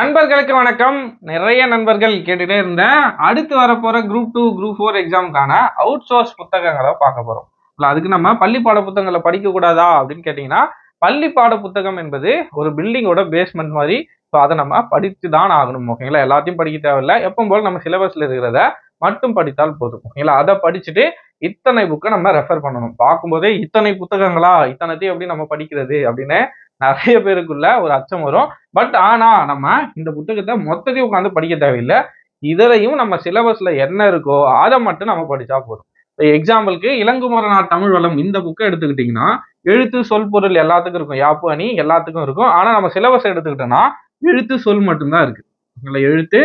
நண்பர்களுக்கு வணக்கம். நிறைய நண்பர்கள் கேட்டுட்டே இருந்தேன். அடுத்து வரப்போற குரூப் டூ குரூப் ஃபோர் எக்ஸாமுக்கான அவுட் சோர்ஸ் புத்தகங்களை பார்க்க போறோம். இல்லை அதுக்கு நம்ம பள்ளி பாட புத்தகங்களை படிக்க கூடாதா அப்படின்னு கேட்டீங்கன்னா பள்ளி பாட புத்தகம் என்பது ஒரு பில்டிங்கோட பேஸ்மெண்ட் மாதிரி. ஸோ அதை நம்ம படித்து தான் ஆகணும் ஓகேங்களா? எல்லாத்தையும் படிக்க தேவையில்லை. எப்பவும் போல நம்ம சிலபஸ்ல இருக்கிறத மட்டும் படித்தால் போதும் ஓகேங்களா? அதை படிச்சுட்டு இத்தனை புக்கை நம்ம ரெஃபர் பண்ணணும். பார்க்கும்போதே இத்தனை புத்தகங்களா? இத்தனைத்தையும் எப்படி நம்ம படிக்கிறது அப்படின்னு நிறைய பேருக்குள்ள ஒரு அச்சம் வரும். பட் ஆனா நம்ம இந்த புத்தகத்தை மொத்தத்தையும் உட்காந்து படிக்க தேவையில்லை. இதரையும் நம்ம சிலபஸ்ல என்ன இருக்கோ அதை மட்டும் நம்ம படிச்சா போதும். எக்ஸாம்பிளுக்கு இளங்குமரனார் தமிழ் வளம் இந்த புக்கை எடுத்துக்கிட்டிங்கன்னா எழுத்து சொல் பொருள் எல்லாத்துக்கும் இருக்கும். யாப்பு அணி எல்லாத்துக்கும் இருக்கும். ஆனா நம்ம சிலபஸ் எடுத்துக்கிட்டோம்னா எழுத்து சொல் மட்டும்தான் இருக்கு. இல்லை எழுத்து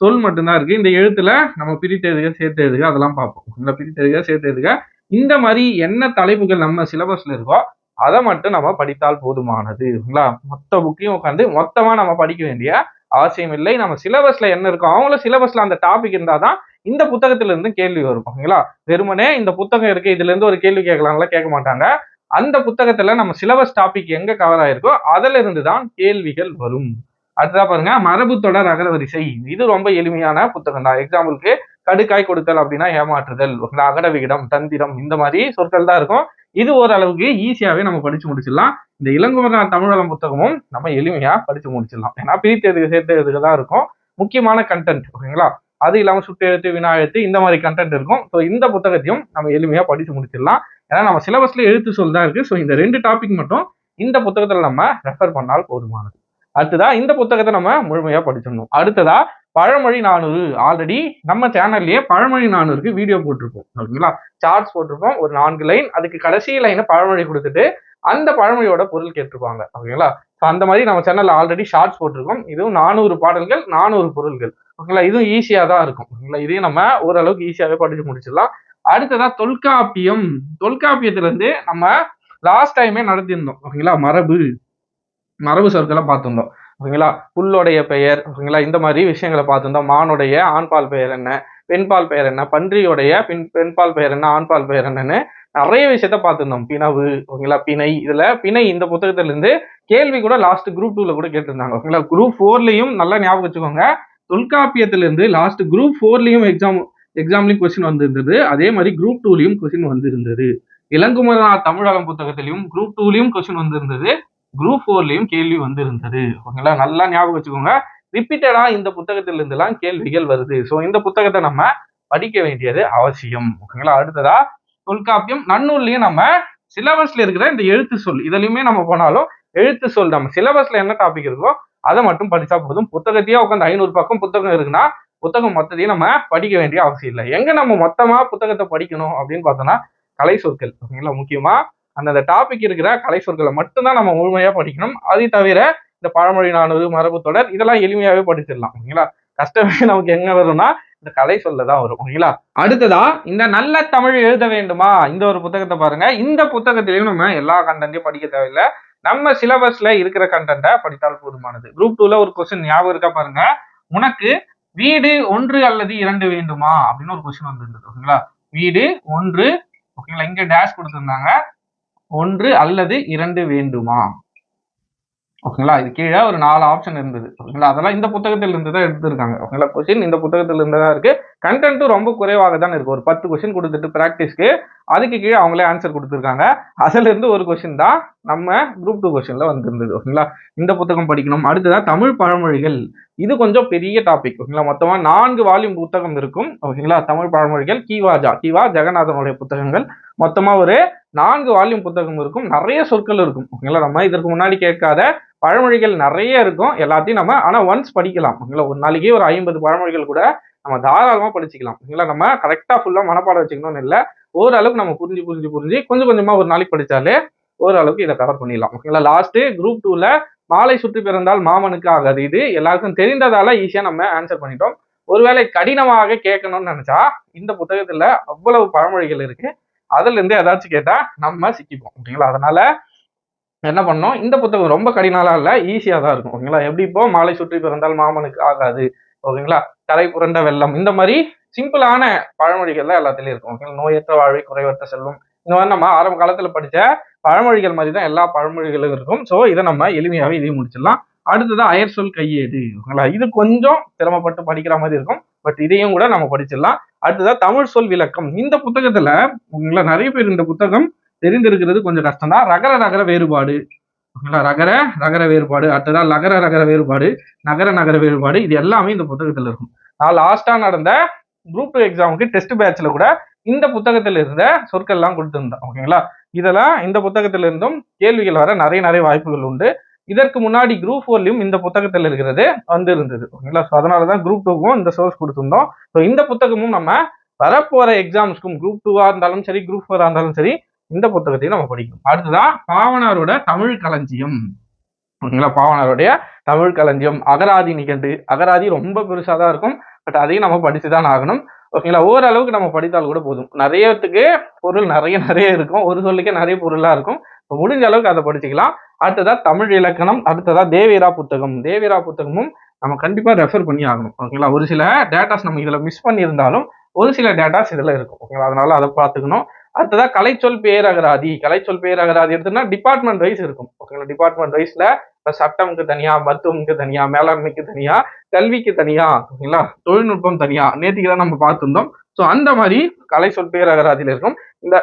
சொல் மட்டும்தான் இருக்கு. இந்த எழுத்துல நம்ம பிரித்து எழுதுக சேர்த்து எழுதுக அதெல்லாம் பார்ப்போம். இந்த பிரித்து எழுதுக சேர்த்து எழுதுக. இந்த மாதிரி என்ன தலைப்புகள் நம்ம சிலபஸ்ல இருக்கோ அதை மட்டும் நம்ம படித்தால் போதுமானது மொத்த புக்கையும் உட்காந்து மொத்தமா நம்ம படிக்க வேண்டிய அவசியம் இல்லை. நம்ம சிலபஸ்ல என்ன இருக்கோ அவங்களும் சிலபஸ்ல அந்த டாபிக் இருந்தாதான் இந்த புத்தகத்துல இருந்து கேள்வி வரும் ஓகேங்களா வெறுமனே இந்த புத்தகம் இருக்கு இதுல இருந்து ஒரு கேள்வி கேட்கலாம்ல கேட்க மாட்டாங்க. அந்த புத்தகத்துல நம்ம சிலபஸ் டாபிக் எங்க கவர் ஆயிருக்கோ அதுல இருந்து தான் கேள்விகள் வரும். அடுத்ததா பாருங்க மரபு தொடர் அகரவரிசை. இது ரொம்ப எளிமையான புத்தகம் தான். எக்ஸாம்பிளுக்கு கடுக்காய் கொடுத்தல் அப்படின்னா ஏமாற்றுதல் அகட விகிடம் தந்திரம் இந்த மாதிரி சொற்கள் தான் இருக்கும். இது ஓரளவுக்கு ஈஸியாகவே நம்ம படிச்சு முடிச்சிடலாம். இந்த இளங்குமரன் தமிழகம் புத்தகமும் நம்ம எளிமையாக படிச்சு முடிச்சிடலாம். ஏன்னா பிரித்து எழுதுக சேர்த்து எழுதுக தான் இருக்கும். முக்கியமான கண்டென்ட் ஓகேங்களா? அது இல்லாமல் சுட்டு எழுத்து வினா எழுத்து இந்த மாதிரி கண்டென்ட் இருக்கும். ஸோ இந்த புத்தகத்தையும் நம்ம எளிமையாக படிச்சு முடிச்சிடலாம். ஏன்னா நம்ம சிலபஸ்ல எழுத்து சொல் தான் இருக்கு. ஸோ இந்த ரெண்டு டாபிக் மட்டும் இந்த புத்தகத்தில் நம்ம ரெஃபர் பண்ணால் போதுமானது. அடுத்ததா இந்த புத்தகத்தை நம்ம முழுமையாக படிச்சிடணும். அடுத்ததா பழமொழி நானூறு. ஆல்ரெடி நம்ம சேனல்லயே பழமொழி நானூறுக்கு வீடியோ போட்டிருப்போம். ஓகேங்களா? சார்ட்ஸ் போட்டிருப்போம். ஒரு நான்கு லைன் அதுக்கு கடைசி லைனை பழமொழி கொடுத்துட்டு அந்த பழமொழியோட பொருள் கேட்டிருப்பாங்க. ஓகேங்களா? ஸோ அந்த மாதிரி நம்ம சேனல்ல ஆல்ரெடி ஷார்ட்ஸ் போட்டிருக்கோம். இதுவும் நானூறு பாடல்கள் நானூறு பொருள்கள். ஓகேங்களா? இதுவும் ஈஸியா தான் இருக்கும். ஓகேங்களா? இதையும் நம்ம ஓரளவுக்கு ஈஸியாவே படிச்சு முடிச்சிடலாம். அடுத்ததா தொல்காப்பியம். தொல்காப்பியத்துல இருந்து நம்ம லாஸ்ட் டைமே நடத்தியிருந்தோம். ஓகேங்களா? மரபு. மரபு சொற்களை பார்த்துருந்தோம். ஓகேங்களா புல்லுடைய பெயர் ஓகேங்களா இந்த மாதிரி விஷயங்களை பார்த்துருந்தோம் மானுடைய ஆண்பால் பெயர் என்ன பெண்பால் பெயர் என்ன பன்றியோடைய பெண் பெண்பால் பெயர் என்ன ஆண்பால் பெயர் என்னன்னு நிறைய விஷயத்த பார்த்துருந்தோம். பிணவு ஓகேங்களா பிணை இதுல பிணை இந்த புத்தகத்திலிருந்து கேள்வி கூட லாஸ்ட் குரூப் டூல கூட கேட்டிருந்தாங்க ஓகேங்களா குரூப் ஃபோர்லையும் நல்லா ஞாபகம் வச்சுக்கோங்க. தொல்காப்பியத்திலிருந்து லாஸ்ட் குரூப் ஃபோர்லேயும் எக்ஸாம் எக்ஸாம்லையும் கொஸ்டின் வந்திருந்தது. அதே மாதிரி குரூப் டூலையும் கொஸ்டின் வந்திருந்தது. இளங்குமரனார் தமிழகம் புத்தகத்திலையும் குரூப் டூலையும் கொஸ்டின் வந்திருந்தது. குரூப் ஃபோர்லயும் கேள்வி வந்திருந்தது. ஓகேங்களா? நல்லா ஞாபகம் வச்சுக்கோங்க. ரிப்பீட்டடா இந்த புத்தகத்துல இருந்தெல்லாம் கேள்விகள் வருது. ஸோ இந்த புத்தகத்தை நம்ம படிக்க வேண்டியது அவசியம். ஓகேங்களா? அடுத்ததா தொல்காப்பியம். நன்னூல்லையும் நம்ம சிலபஸ்ல இருக்கிற இந்த எழுத்து சொல் இதுலயுமே நம்ம போனாலும் எழுத்து சொல் நம்ம சிலபஸ்ல என்ன டாபிக் இருக்கோ அதை மட்டும் படிச்சா போதும். புத்தகத்தையே உட்காந்து ஐநூறு பக்கம் புத்தகம் இருக்குன்னா புத்தகம் மொத்தத்தையும் நம்ம படிக்க வேண்டிய அவசியம் இல்லை. எங்க நம்ம மொத்தமா புத்தகத்தை படிக்கணும் அப்படின்னு பார்த்தோம்னா கலை சொற்கள். ஓகேங்களா? முக்கியமா அந்தந்த டாபிக் இருக்கிற கலை சொற்களை மட்டும்தான் நம்ம முழுமையாக படிக்கணும். அதை தவிர இந்த பழமொழி நானூறு மரபு தொடர் இதெல்லாம் எளிமையாகவே படிச்சிடலாம். ஓகேங்களா? கஷ்டமே நமக்கு எங்க வரும்னா இந்த கலை சொல்ல தான் வரும். ஓகேங்களா? அடுத்ததா இந்த நல்ல தமிழ் எழுத வேண்டுமா? இந்த ஒரு புத்தகத்தை பாருங்க. இந்த புத்தகத்திலையும் நம்ம எல்லா கண்டென்ட்டையும் படிக்க தேவையில்லை. நம்ம சிலபஸ்ல இருக்கிற கண்டென்ட்டை படித்தால் போதுமானது. குரூப் டூல ஒரு கொஸ்டின் ஞாபகம் இருக்கா பாருங்க. உனக்கு வீடு ஒன்று அல்லது இரண்டு வேண்டுமா? அப்படின்னு ஒரு கொஸ்டின் வந்திருந்தது. ஓகேங்களா? வீடு ஒன்று ஓகேங்களா? இங்க டேஷ் கொடுத்துருந்தாங்க. ஒன்று அல்லது இரண்டு வேண்டுமா? ஓகேங்களா? இது கீழே ஒரு நாலு ஆப்ஷன் இருந்தது. ஓகேங்களா? அதெல்லாம் இந்த புத்தகத்தில் இருந்து தான் எடுத்திருக்காங்க. ஓகேங்களா? கொஸ்டின் இந்த புத்தகத்தில் இருந்து தான் இருக்கு? கண்டென்ட்டும் ரொம்ப குறைவாக தான் இருக்கு. ஒரு பத்து கொஸ்டின் கொடுத்துட்டு ப்ராக்டிஸ்க்கு அதுக்கு கீழே அவங்களே ஆன்சர் கொடுத்துருக்காங்க. அதுல இருந்து ஒரு கொஸ்டின் தான் நம்ம குரூப் டூ கொஸ்டின்ல வந்திருந்தது. ஓகேங்களா? இந்த புத்தகம் படிக்கணும். அடுத்ததான் தமிழ் பழமொழிகள். இது கொஞ்சம் பெரிய டாபிக் ஓகேங்களா? மொத்தமாக நான்கு வால்யூம் புத்தகம் இருக்கும். ஓகேங்களா? தமிழ் பழமொழிகள் கீவாஜா கீவா ஜெகநாதனுடைய புத்தகங்கள். மொத்தமாக ஒரு நான்கு வால்யூம் புத்தகம் இருக்கும். நிறைய சொற்கள் இருக்கும். ஓகேங்களா? நம்ம இதற்கு முன்னாடி கேட்காத பழமொழிகள் நிறைய இருக்கும். எல்லாத்தையும் நம்ம ஆனால் ஒன்ஸ் படிக்கலாம். ஓகேங்களா? ஒரு நாளைக்கு ஒரு ஐம்பது பழமொழிகள் கூட நம்ம தாராளமாக படிச்சுக்கலாம். ஓகேங்களா? நம்ம கரெக்டாக ஃபுல்லாக மனப்பாடம் வச்சுக்கணும்னு இல்லை. ஓரளவுக்கு நம்ம புரிஞ்சு புரிஞ்சு புரிஞ்சு கொஞ்சம் கொஞ்சமாக ஒரு நாளைக்கு படித்தாலே ஓரளவுக்கு இதை கவர் பண்ணிடலாம். ஓகேங்களா? லாஸ்ட்டு குரூப் டூவில் மாலை சுற்றி பிறந்தால் மாமனுக்கு ஆகாது. இது எல்லாருக்கும் தெரிந்ததால ஈஸியாக நம்ம ஆன்சர் பண்ணிட்டோம். ஒருவேளை கடினமாக கேட்கணும்னு நினச்சா இந்த புத்தகத்தில் அவ்வளவு பழமொழிகள் இருக்குது அதுல இருந்து ஏதாச்சும் கேட்டா நம்ம சிக்கிப்போம் ஓகேங்களா? அதனால என்ன பண்ணோம் இந்த புத்தகம் ரொம்ப கடினாலாம் இல்ல ஈஸியா தான் இருக்கும் ஓகேங்களா? எப்படி இப்போ மாலை சுற்றி பிறந்தால் மாமனுக்கு ஆகாது ஓகேங்களா? கரை புரண்ட வெள்ளம் இந்த மாதிரி சிம்பிளான பழமொழிகள்லாம் எல்லாத்துலயும் இருக்கும் ஓகேங்களா? நோயற்ற வாழ்வை குறைவற்ற செல்வம். இந்த மாதிரி நம்ம ஆரம்ப காலத்துல படிச்ச பழமொழிகள் மாதிரி தான் எல்லா பழமொழிகளும் இருக்கும். ஸோ இதை நம்ம எளிமையாவே இதையும் முடிச்சிடலாம். அடுத்தது அயர் சொல் கையேடு ஓகேங்களா? இது கொஞ்சம் சிரமப்பட்டு படிக்கிற மாதிரி இருக்கும். பட் இதையும் கூட நம்ம படிச்சிடலாம். அடுத்ததா தமிழ் சொல் விளக்கம். இந்த புத்தகத்துல உங்களை நிறைய பேர் இந்த புத்தகம் தெரிந்திருக்கிறது கொஞ்சம் கஷ்டம் தான் ரகர ரகர வேறுபாடு. ஓகேங்களா? ரகர ரகர வேறுபாடு. அடுத்ததா லகர ரகர வேறுபாடு நகர நகர வேறுபாடு. இது எல்லாமே இந்த புத்தகத்துல இருக்கும். நான் லாஸ்டா நடந்த குரூப் டூ எக்ஸாமுக்கு டெஸ்ட் பேட்ச்ல கூட இந்த புத்தகத்துல இருந்த சொற்கள்லாம் கொடுத்துருந்தேன். ஓகேங்களா? இதெல்லாம் இந்த புத்தகத்துல இருந்தும் கேள்விகள் வர நிறைய நிறைய வாய்ப்புகள் உண்டு. இதற்கு முன்னாடி குரூப் ஃபோர்லையும் இந்த புத்தகத்தில் இருக்கிறது வந்து இருந்தது ஓகேங்களா? ஸோ அதனாலதான் குரூப் டூக்கும் இந்த சோர்ஸ் கொடுத்துருந்தோம். ஸோ இந்த புத்தகமும் நம்ம வரப்போற எக்ஸாம்ஸ்க்கும் குரூப் டூவா இருந்தாலும் சரி குரூப் ஃபோரா இருந்தாலும் சரி இந்த புத்தகத்தையும் நம்ம படிக்கணும். அடுத்ததான் பாவனாரோட தமிழ் களஞ்சியம். ஓகேங்களா? பாவனாருடைய தமிழ் களஞ்சியம். அகராதி நிகண்டு. அகராதி ரொம்ப பெருசாக தான் இருக்கும். பட் அதையும் நம்ம படிச்சு தான் ஆகணும். ஓகேங்களா? ஓரளவுக்கு நம்ம படித்தால் கூட போதும். நிறையத்துக்கு பொருள் நிறைய நிறைய இருக்கும். ஒரு சொல்லுக்கே நிறைய பொருளா இருக்கும். இப்போ முடிஞ்ச அளவுக்கு அதை படிச்சுக்கலாம். அடுத்ததா தமிழ் இலக்கணம் அடுத்ததா தேவிரா புத்தகம். தேவிரா புத்தகமும் நம்ம கண்டிப்பா ரெஃபர் பண்ணி ஆகணும். ஓகேங்களா ஒரு சில டேட்டாஸ் நம்ம இதுல மிஸ் பண்ணியிருந்தாலும் ஒரு சில டேட்டாஸ் இதுல இருக்கும். ஓகேங்களா அதனால அதை பார்த்துக்கணும். அடுத்ததா கலைச்சொல் பேரகராதி. கலைச்சொல் பேரகராதி எடுத்தோம்னா டிபார்ட்மெண்ட் வைஸ் இருக்கும். ஓகேங்களா டிபார்ட்மெண்ட் வைஸ்ல இப்போ சட்டம்க்கு தனியா மருத்துவமுக்கு தனியா மேலாண்மைக்கு தனியா கல்விக்கு தனியா ஓகேங்களா தொழில்நுட்பம் தனியா நேற்றுக்கு தான் நம்ம பார்த்துருந்தோம். ஸோ அந்த மாதிரி கலை சொல் பேரகராதியில் இருக்கும். இந்த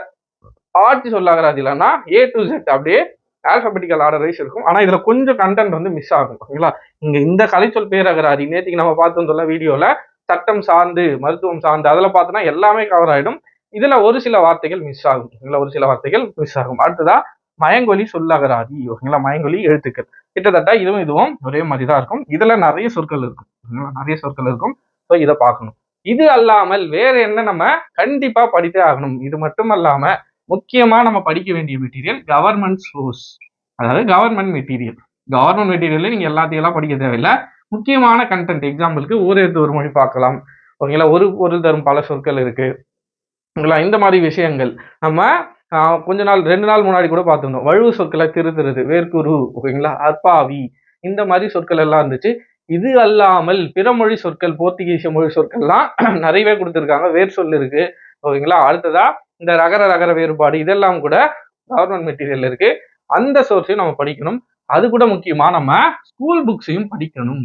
ஆட்சி சொல்லாகராதிலன்னா ஏ டு ஜெட் அப்படியே ஆல்பபெட்டிக்கல் ஆர்டர் வைஸ் இருக்கும். ஆனால் இதில் கொஞ்சம் கண்டென்ட் வந்து மிஸ் ஆகும். ஓகேங்களா? இங்கே இந்த கலைச்சொல் பேரகராதி நேற்றுக்கு நம்ம பார்த்தோம் சொல்ல வீடியோவில் சட்டம் சார்ந்து மருத்துவம் சார்ந்து அதில் பார்த்தோன்னா எல்லாமே கவர் ஆகிடும் இதில் ஒரு சில வார்த்தைகள் மிஸ் ஆகும். ஓகேங்களா? ஒரு சில வார்த்தைகள் மிஸ் ஆகும். அடுத்ததா மயங்கொலி சொல்லகராதி. ஓகேங்களா? மயங்கொலி எழுத்துக்கள். கிட்டத்தட்ட இதுவும் இதுவும் ஒரே மாதிரி தான் இருக்கும். இதில் நிறைய சொற்கள் இருக்கும். ஓகேங்களா? நிறைய சொற்கள் இருக்கும். ஸோ இதை பார்க்கணும். இது அல்லாமல் வேற என்ன நம்ம கண்டிப்பாக படித்தே ஆகணும். இது மட்டும் அல்லாமல் முக்கியமா நம்ம படிக்க வேண்டிய மெட்டீரியல் கவர்மெண்ட் சோர்ஸ் அதாவது கவர்மெண்ட் மெட்டீரியல் கவர்மெண்ட் மெட்டீரியல்ல நீங்க எல்லாத்தையும் எல்லாம் படிக்க தேவையில்லை. முக்கியமான கண்டென்ட் எக்ஸாம்பிளுக்கு ஊர் எடுத்து ஒரு மொழி பார்க்கலாம். ஓகேங்களா? ஒரு பொருள் தரும் பல சொற்கள் இருக்கு. ஓகேங்களா? இந்த மாதிரி விஷயங்கள். நம்ம கொஞ்ச நாள் ரெண்டு நாள் முன்னாடி கூட பார்த்துருந்தோம். வழுவு சொற்களை திருத்துறது வேர்க்குரு ஓகேங்களா? அற்பாவி. இந்த மாதிரி சொற்கள் எல்லாம் இருந்துச்சு. இது அல்லாமல் பிற மொழி சொற்கள் போர்த்துகீச மொழி சொற்கள்லாம் நிறையவே கொடுத்துருக்காங்க. வேர் சொல் இருக்கு. ஓகேங்களா? அடுத்ததா இந்த ரகர ரகர வேறுபாடு இதெல்லாம் கூட கவர்மெண்ட் மெட்டீரியல் இருக்கு. அந்த சோர்ஸையும் நம்ம படிக்கணும். அது கூட முக்கியமா நம்ம ஸ்கூல் புக்ஸையும் படிக்கணும்.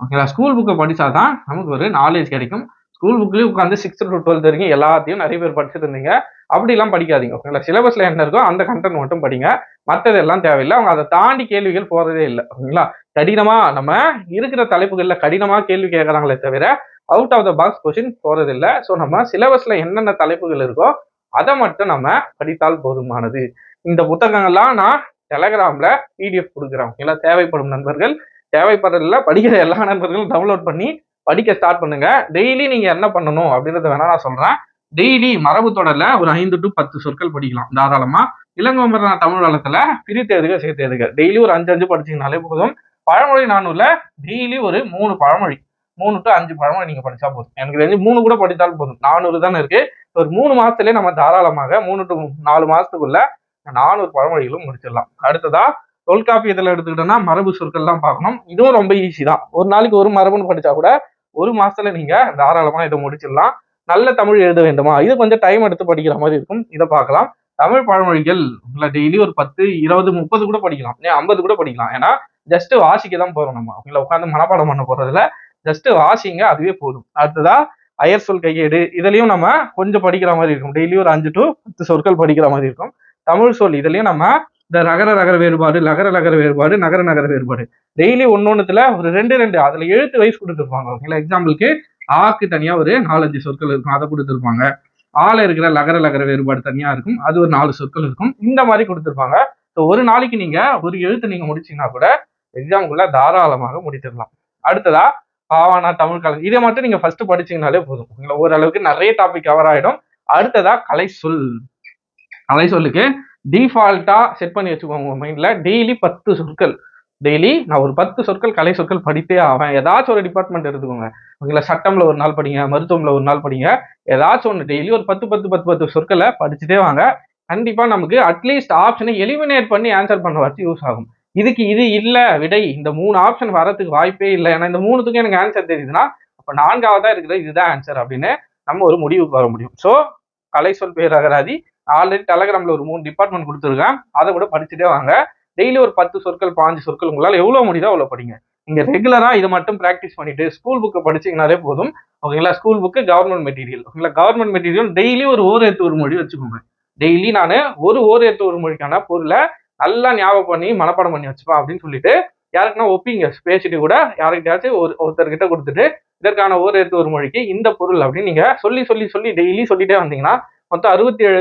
ஓகேங்களா ஸ்கூல் புக்கை படிச்சாதான் நமக்கு ஒரு நாலேஜ் கிடைக்கும். ஸ்கூல் புக்லயும் உட்காந்து சிக்ஸ்த் டு டுவெல்த் வரைக்கும் எல்லாத்தையும் நிறைய பேர் படிச்சுட்டு இருந்தீங்க. அப்படிலாம் படிக்காதீங்க. ஓகேங்களா சிலபஸ்ல என்ன இருக்கோ அந்த கண்டென்ட் மட்டும் படிங்க. மற்றது எல்லாம் தேவையில்லை. அவங்க அதை தாண்டி கேள்விகள் போறதே இல்லை. ஓகேங்களா கடினமா நம்ம இருக்கிற தலைப்புகள்ல கடினமா கேள்வி கேட்கறாங்களே தவிர out of the box question போறதில்லை. ஸோ நம்ம சிலபஸ்ல என்னென்ன தலைப்புகள் இருக்கோ அதை மட்டும் நம்ம படித்தால் போதுமானது. இந்த புத்தகங்கள்லாம் நான் டெலகிராமில் பிடிஎஃப் கொடுக்குறேன். ஓகேங்களா தேவைப்படும் நண்பர்கள். தேவைப்படுறதுல படிக்கிற எல்லா நண்பர்களும் டவுன்லோட் பண்ணி படிக்க ஸ்டார்ட் பண்ணுங்க. டெய்லி நீங்க என்ன பண்ணணும் அப்படின்றத வேணா நான் சொல்றேன். டெய்லி மரபு தொடர்ல ஒரு ஐந்து டு பத்து சொற்கள் படிக்கலாம். தாராளமா. இளங்கோமர தமிழ் வளத்துல பிரித்து எழுதுக சேர்த்து எழுதுக. டெய்லி ஒரு அஞ்சு அஞ்சு படிச்சீங்கனாலே போதும். பழமொழி நானூல டெய்லி ஒரு மூணு பழமொழி. மூணு டு அஞ்சு பழமொழி நீங்க படிச்சா போதும். எனக்கு தெரிஞ்சு மூணு கூட படித்தாலும் போதும். நானூறு தானே இருக்கு. ஒரு மூணு மாசத்துலயே நம்ம தாராளமாக மூணு டு நாலு மாசத்துக்குள்ள நானூறு பழமொழிகளும் முடிச்சிடலாம். அடுத்ததா தொல்காப்பியத்துல எடுத்துக்கிட்டோம்னா மரபு சொற்கள்லாம் பார்க்கணும். இதுவும் ரொம்ப ஈஸி தான். ஒரு நாளைக்கு ஒரு மரபுன்னு படிச்சா கூட ஒரு மாசத்துல நீங்க தாராளமா இதை முடிச்சிடலாம். நல்ல தமிழ் எழுத வேண்டுமா? இது கொஞ்சம் டைம் எடுத்து படிக்கிற மாதிரி இருக்கும். இதை பார்க்கலாம். தமிழ் பழமொழிகள் டெய்லி ஒரு பத்து இருபது முப்பது கூட படிக்கலாம். ஏன் ஐம்பது கூட படிக்கலாம். ஏன்னா ஜஸ்ட் வாசிக்க தான் போறோம் நம்ம. அவங்கள உட்காந்து மனப்பாடம் பண்ண போறதுல ஜஸ்ட் வாசிங்க அதுவே போதும். அடுத்ததா அயர் சொல் கையேடு. இதுலயும் நம்ம கொஞ்சம் படிக்கிற மாதிரி இருக்கும். டெய்லி ஒரு அஞ்சு டு பத்து சொற்கள் படிக்கிற மாதிரி இருக்கும். தமிழ் சொல் இதுலயும் நம்ம இந்த நகர நகர வேறுபாடு நகர நகர வேறுபாடு நகர நகர வேறுபாடு. டெய்லி ஒன்னொன்னுத்துல ஒரு ரெண்டு ரெண்டு அதுல எழுத்து வைஸ் கொடுத்துருப்பாங்க. ஓகேங்களா எக்ஸாம்பிளுக்கு ஆக்கு தனியா ஒரு நாலஞ்சு சொற்கள் இருக்கும். அதை கொடுத்துருப்பாங்க. ஆல இருக்கிற லகர லகர வேறுபாடு தனியா இருக்கும். அது ஒரு நாலு சொற்கள் இருக்கும். இந்த மாதிரி கொடுத்துருப்பாங்க. ஸோ ஒரு நாளைக்கு நீங்க ஒரு எழுத்து நீங்க முடிச்சீங்கன்னா கூட எக்ஸாம்குள்ள தாராளமாக முடித்திடலாம். அடுத்ததா பாவானா தமிழ் கலை இதை மட்டும் நீங்க ஃபர்ஸ்ட் படிச்சீங்கனாலே போதும். உங்களை ஓரளவுக்கு நிறைய டாபிக் கவர் ஆயிடும். அடுத்ததா கலை சொல். கலை சொல்லுக்கு டிஃபால்ட்டா செட் பண்ணி வச்சுக்கோங்க உங்க மைண்ட்ல டெய்லி பத்து சொற்கள். டெய்லி நான் ஒரு பத்து சொற்கள் கலை சொற்கள் படித்தே ஆவேன். ஏதாச்சும் ஒரு டிபார்ட்மெண்ட் எடுத்துக்கோங்க. ஓகேங்களா சட்டம்ல ஒரு நாள் படிங்க மருத்துவம்ல ஒரு நாள் படிங்க. ஏதாச்சும் ஒன்று டெய்லி ஒரு பத்து பத்து பத்து பத்து சொற்களை படிச்சுட்டே வாங்க. கண்டிப்பா நமக்கு அட்லீஸ்ட் ஆப்ஷனை எலிமினேட் பண்ணி ஆன்சர் பண்ண வச்சு யூஸ் ஆகும். இதுக்கு இது இல்லை விடை. இந்த மூணு ஆப்ஷன் வரதுக்கு வாய்ப்பே இல்லை. ஏன்னா இந்த மூணுத்துக்கும் எனக்கு ஆன்சர் தெரியுதுன்னா அப்போ நான்காவதாக இருக்கிற இதுதான் ஆன்சர் அப்படின்னு நம்ம ஒரு முடிவுக்கு வர முடியும். ஸோ கலை சொல் பேரகராதி ஆல்ரெடி டெலகிராமில் ஒரு மூணு டிபார்ட்மெண்ட் கொடுத்துருக்கேன். அதை கூட படிச்சுட்டே வாங்க. டெய்லி ஒரு பத்து சொற்கள் பாஞ்சு சொற்கள் உங்களால் எவ்வளோ முடியுதோ அவ்வளோ படிங்க. நீங்கள் ரெகுலராக இதை மட்டும் ப்ராக்டிஸ் பண்ணிட்டு ஸ்கூல் புக்கை படிச்சிங்கனாலே போதும். ஓகேங்களா? ஸ்கூல் புக்கு கவர்மெண்ட் மெட்டீரியல் ஓகேங்களா? கவர்மெண்ட் மெட்டீரியல் டெய்லி ஒரு ஓர் எடுத்து ஒரு மொழி வச்சுக்கோங்க. டெய்லி நான் ஒரு ஓர் எடுத்து ஒரு மொழிக்கான பொருளை நல்லா ஞாபகம் பண்ணி மனப்பாடம் பண்ணி வச்சுப்பா அப்படின்னு சொல்லிட்டு யாருக்குன்னா ஒப்பிங்க பேசிட்டு கூட யாருக்கிட்டாச்சும் ஒரு ஒருத்தர்கிட்ட கொடுத்துட்டு இதற்கான ஓர் எடுத்து ஒரு மொழிக்கு இந்த பொருள் அப்படின்னு நீங்க சொல்லி சொல்லி சொல்லி டெய்லி சொல்லிட்டே வந்தீங்கன்னா மொத்தம் அறுபத்தி ஏழு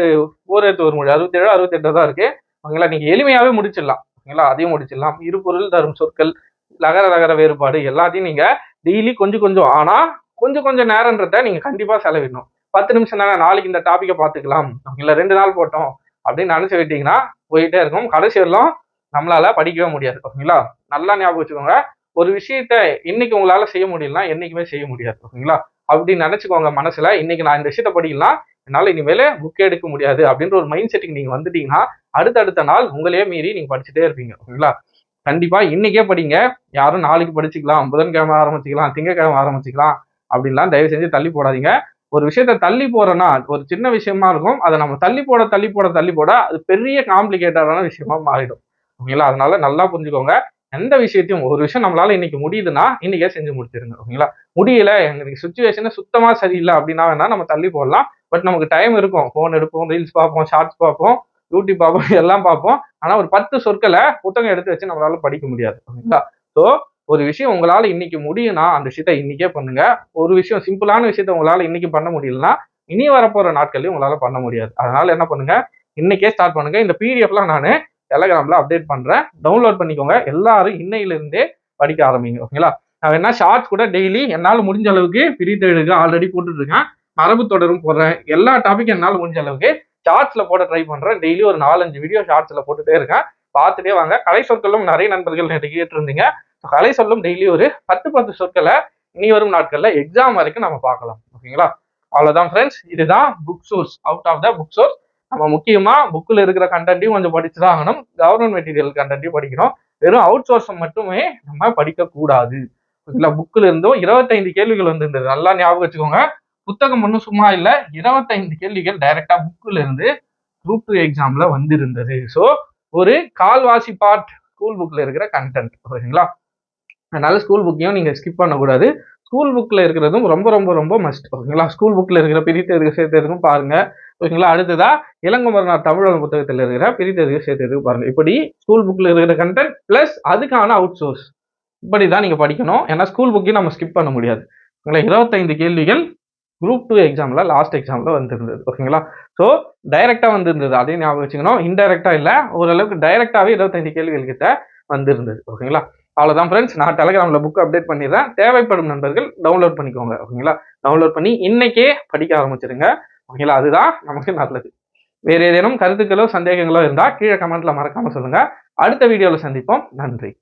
ஓர் எடுத்து ஒரு மொழி அறுபத்தி ஏழு அறுபத்தி எட்டு தான் இருக்கு. ஓகேங்களா? நீங்க எளிமையாவே முடிச்சிடலாம். ஓகேங்களா? அதையும் முடிச்சிடலாம். இரு பொருள் தரும் சொற்கள் லகர லகர வேறுபாடு எல்லாத்தையும் நீங்க டெய்லி கொஞ்சம் கொஞ்சம் ஆனா கொஞ்சம் கொஞ்சம் நேரன்றத நீங்க கண்டிப்பா செலவிடணும். பத்து நிமிஷம் தானே நாளைக்கு இந்த டாபிக்கை பார்த்துக்கலாம். ஓகேங்களா? ரெண்டு நாள் போட்டோம் அப்படின்னு நினைச்சு விட்டீங்கன்னா போயிட்டே இருக்கும். கடைசி வரலாம் நம்மளால படிக்கவே முடியாது. ஓகேங்களா? நல்லா ஞாபகம் வச்சுக்கோங்க. ஒரு விஷயத்த இன்னைக்கு உங்களால செய்ய முடியலன்னா என்னைக்குமே செய்ய முடியாது. ஓகேங்களா? அப்படி நினைச்சுக்கோங்க மனசுல. இன்னைக்கு நான் இந்த விஷயத்த படிக்கலாம் என்னால இனிமேல புக் எடுக்க முடியாது அப்படின்ற ஒரு மைண்ட் செட்டுக்கு நீங்க வந்துட்டீங்கன்னா அடுத்தடுத்த நாள் உங்களையே மீறி நீங்க படிச்சுட்டே இருப்பீங்க. ஓகேங்களா? கண்டிப்பா இன்னைக்கே படிங்க. யாரும் நாளைக்கு படிச்சுக்கலாம். புதன்கிழமை ஆரம்பிச்சுக்கலாம். திங்கக்கிழமை ஆரம்பிச்சுக்கலாம். அப்படின்லாம் தயவு செஞ்சு தள்ளி போடாதீங்க. ஒரு விஷயத்த தள்ளி போறோம்னா ஒரு சின்ன விஷயமா இருக்கும். அதை நம்ம தள்ளி போட தள்ளி போட தள்ளி போட அது பெரிய காம்ப்ளிகேட்டடான விஷயமா மாறிடும். ஓகேங்களா? அதனால நல்லா புரிஞ்சுக்கோங்க. எந்த விஷயத்தையும் ஒரு விஷயம் நம்மளால இன்னைக்கு முடியுதுன்னா இன்னைக்கே செஞ்சு முடிச்சிருங்க. ஓகேங்களா? முடியல எங்களுக்கு சுச்சுவேஷன் சுத்தமா சரியில்லை அப்படின்னா வேணா நம்ம தள்ளி போடலாம். பட் நமக்கு டைம் இருக்கும். ஃபோன் எடுப்போம் ரீல்ஸ் பார்ப்போம் ஷார்ட்ஸ் பார்ப்போம் யூடியூப் பார்ப்போம் எல்லாம் பார்ப்போம். ஆனா ஒரு பத்து சொற்களை புத்தகம் எடுத்து வச்சு நம்மளால படிக்க முடியாது. ஓகேங்களா? ஸோ ஒரு விஷயம் உங்களால இன்னைக்கு முடியும்னா அந்த விஷயத்த இன்னைக்கே பண்ணுங்க. ஒரு விஷயம் சிம்பிளான விஷயத்த உங்களால இன்னைக்கு பண்ண முடியலன்னா இனி வரப்போற நாட்கள்லயும் உங்களால பண்ண முடியாது. அதனால என்ன பண்ணுங்க? இன்னைக்கே ஸ்டார்ட் பண்ணுங்க. இந்த பிடிஎஃப்லாம் நான் டெலகிராம்ல அப்டேட் பண்றேன். டவுன்லோட் பண்ணிக்கோங்க. எல்லாரும் இன்னையிலிருந்தே படிக்க ஆரம்பிங்க. ஓகேங்களா? நான் என்ன ஷார்ட்ஸ் கூட டெய்லி என்னால் முடிஞ்ச அளவுக்கு பிரித்தெழுக ஆல்ரெடி போட்டுட்டு இருக்கேன் மரபு தொடரும் போடுறேன். எல்லா டாபிக் என்னால் முடிஞ்ச அளவுக்கு ஷார்ட்ஸில் போட ட்ரை பண்ணுறேன் டெய்லி ஒரு நாலஞ்சு வீடியோ ஷார்ட்ஸில் போட்டுட்டே இருக்கேன். பார்த்துட்டே வாங்க. கலை சொற்களும் நிறைய நண்பர்கள் நிறைய கேட்டிருந்தீங்க. கலை சொல்லும் டெய்லி ஒரு பத்து பத்து சொற்களை இனி வரும் நாட்கள்ல எக்ஸாம் வரைக்கும் நம்ம பார்க்கலாம். ஓகேங்களா? அவ்வளவுதான் ஃப்ரெண்ட்ஸ் இதுதான் book source out of the book source நம்ம முக்கியமா புக்கில் இருக்கிற கண்டென்ட்டையும் கொஞ்சம் படிச்சுதான் ஆகணும். கவர்மெண்ட் மெட்டீரியல் கண்டென்ட்டையும் படிக்கிறோம். வெறும் அவுட் சோர்ஸை மட்டுமே நம்ம படிக்கக்கூடாது ஓகேங்களா? புக்கில் இருந்தும் இருபத்தைந்து கேள்விகள் வந்துருந்தது. நல்லா ஞாபகம் வச்சுக்கோங்க. புத்தகம் ஒன்றும் சும்மா இல்லை. இருபத்தைந்து கேள்விகள் டைரக்டா புக்கில் இருந்து குரூப் டூ எக்ஸாம்ல வந்திருந்தது. ஸோ ஒரு கால்வாசி பார்ட் ஸ்கூல் புக்ல இருக்கிற கண்டென்ட் ஓகேங்களா? அதனால் ஸ்கூல் புக்கையும் நீங்கள் ஸ்கிப் பண்ணக்கூடாது. ஸ்கூல் புக்கில் இருக்கிறதும் ரொம்ப ரொம்ப ரொம்ப மஸ்ட் ஓகேங்களா? ஸ்கூல் புக்கில் இருக்கிற பிரித்தெதுக்கு சேர்த்ததுக்கும் பாருங்கள் ஓகேங்களா? அடுத்ததா இளங்குமரனார் தமிழக புத்தகத்தில் இருக்கிற பிரித்தெதுக்கு சேர்த்ததுக்கு பாருங்கள் இப்படி ஸ்கூல் புக்கில் இருக்கிற கண்டென்ட் ப்ளஸ் அதுக்கான அவுட் சோர்ஸ் இப்படி தான் நீங்கள் படிக்கணும். ஏன்னா ஸ்கூல் புக்கையும் நம்ம ஸ்கிப் பண்ண முடியாது. ஓகேங்களா? இருபத்தைந்து கேள்விகள் குரூப் டூ எக்ஸாமில் லாஸ்ட் எக்ஸாமில் வந்திருந்தது. ஓகேங்களா? ஸோ டைரெக்டாக வந்திருந்தது. அதையும் ஞாபகம் வச்சுக்கணும். இன்டைரக்டாக இல்லை. ஓரளவுக்கு டைரெக்டாகவே இருபத்தைந்து கேள்விகள் கிட்ட வந்திருந்தது. ஓகேங்களா? அவ்வளோதான் ஃப்ரெண்ட்ஸ் நான் டெலகிராமில் புக் அப்டேட் பண்ணிடுறேன். தேவைப்படும் நண்பர்கள் டவுன்லோட் பண்ணிக்கோங்க. ஓகேங்களா? டவுன்லோட் பண்ணி இன்னைக்கே படிக்க ஆரம்பிச்சிருங்க. ஓகேங்களா? அதுதான் நமக்கு நல்லது. வேறு ஏதேனும் கருத்துக்களோ சந்தேகங்களோ இருந்தால் கீழே கமெண்ட்டில் மறக்காமல் சொல்லுங்கள் அடுத்த வீடியோவில் சந்திப்போம். நன்றி.